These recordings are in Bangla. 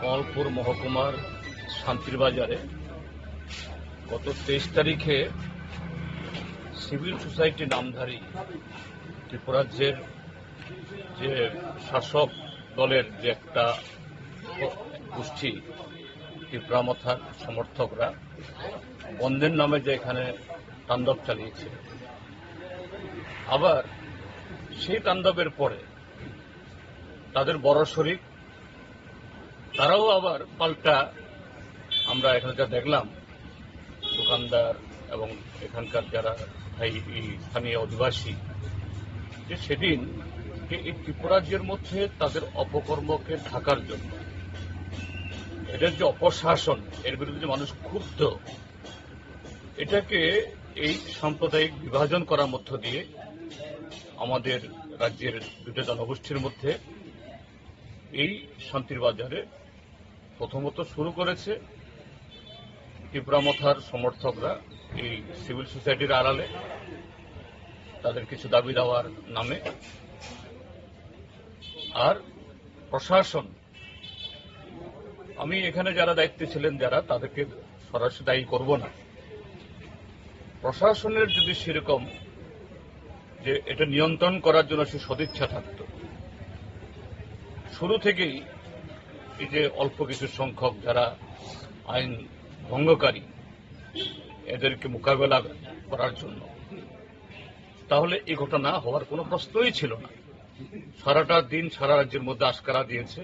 কমলপুর মহকুমার শান্তির বাজারে গত তেইশ তারিখে সিভিল সোসাইটি নামধারী ত্রিপুরাজ্যের যে শাসক দলের যে একটা গোষ্ঠী ত্রিপুরামথার সমর্থকরা, বন্ধের নামে যে এখানে তাণ্ডব চালিয়েছে। আবার সেই তাণ্ডবের পরে তাদের বড় শরিক তারাও আবার পাল্টা আমরা এখানে যা দেখলাম, দোকানদার এবং এখানকার যারা স্থানীয় অধিবাসী, যে সেদিন এই ত্রিপুরাজ্যের মধ্যে তাদের অপকর্মকে ঢাকার জন্য এটার যে অপশাসন, এর বিরুদ্ধে মানুষ ক্ষুব্ধ, এটাকে এই সাম্প্রদায়িক বিভাজন করার মধ্য দিয়ে আমাদের রাজ্যের দুটো জনগোষ্ঠীর মধ্যে এই শান্তির বাজারে প্রথমত শুরু করেছে ত্রিপুরামথার সমর্থকরা এই সিভিল সোসাইটির আড়ালে। তাদের কিছু দাবি দেওয়ার নামে। আর প্রশাসন। আমি এখানে যারা দায়িত্বে ছিলেন যারা, তাদেরকে সরাসরি দায়ী করব না। প্রশাসনের যদি সেরকম যে এটা নিয়ন্ত্রণ করার জন্য সে সদিচ্ছা থাকত। শুরু থেকেই এই যে অল্প কিছু সংখ্যক যারা আইন ভঙ্গকারী, এদেরকে মোকাবেলা করার জন্য, তাহলে এই ঘটনা হওয়ার কোনো প্রশ্নই ছিল না। সারাটা দিন সারা রাজ্যের মধ্যে আশকারা দিয়েছে,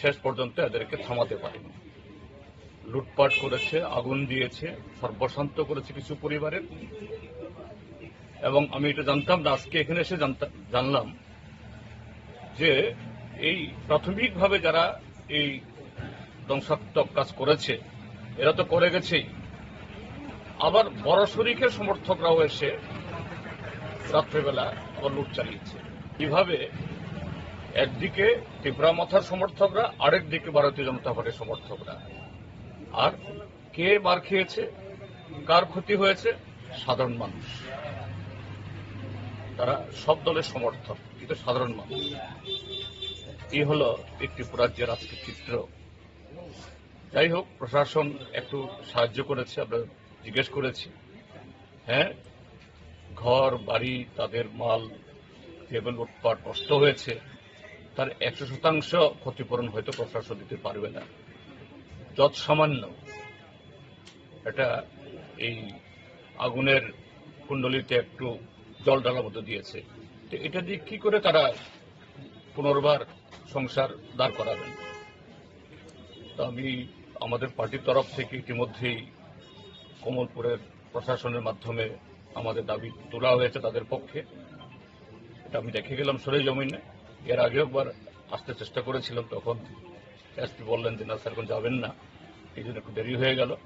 শেষ পর্যন্ত এদেরকে থামাতে পারেনি। লুটপাট করেছে, আগুন দিয়েছে, সর্বশান্ত করেছে কিছু পরিবারের এবং আমি এটা জানতাম না, আজকে এখানে এসে জানলাম যে এই প্রাথমিকভাবে যারা এই ধ্বংসাত্মক কাজ করেছে, এরা তো করে গেছেই। আবার বড় শরিকের সমর্থকরাও এসে রাত্রেবেলা আবার লুট চালিয়েছে। কীভাবে একদিকে ত্রিপুরা মাথার সমর্থকরা, আরেক দিকে ভারতীয় জনতা পার্টির সমর্থকরা। আর কে মার খেয়েছে, কার ক্ষতি হয়েছে? সাধারণ মানুষ। তারা সব দলের সমর্থক, কিন্তু সাধারণ মানুষ। এই হলো এই ত্রিপুরাজ্যের আজকের চিত্র যাই হোক, প্রশাসন একটু সাহায্য করেছে, আমরা জিজ্ঞেস করেছি। হ্যাঁ ঘর, বাড়ি, তাদের মাল, কেবল উৎপাট নষ্ট হয়েছে। তার একশো শতাংশ ক্ষতিপূরণ হয়তো প্রশাসন দিতে পারবে না। যত সামান্য এটা এই আগুনের কুণ্ডলিতে একটু জল ঢালার মতো দিয়েছে। তো এটা দিয়ে কি করে তারা পুনর্বার সংসার দাঁড় করাবেন। তো আমি আমাদের পার্টির তরফ থেকে ইতিমধ্যেই কমলপুরের প্রশাসনের মাধ্যমে আমাদের দাবি তোলা হয়েছে তাদের পক্ষে। এটা আমি দেখে গেলাম সরে জমিনে। এর আগে একবার আসতে চেষ্টা করেছিলাম, তখন এসপি বললেন যে, না স্যার, এখন যাবেন না। এই জন্য একটু দেরি হয়ে গেল।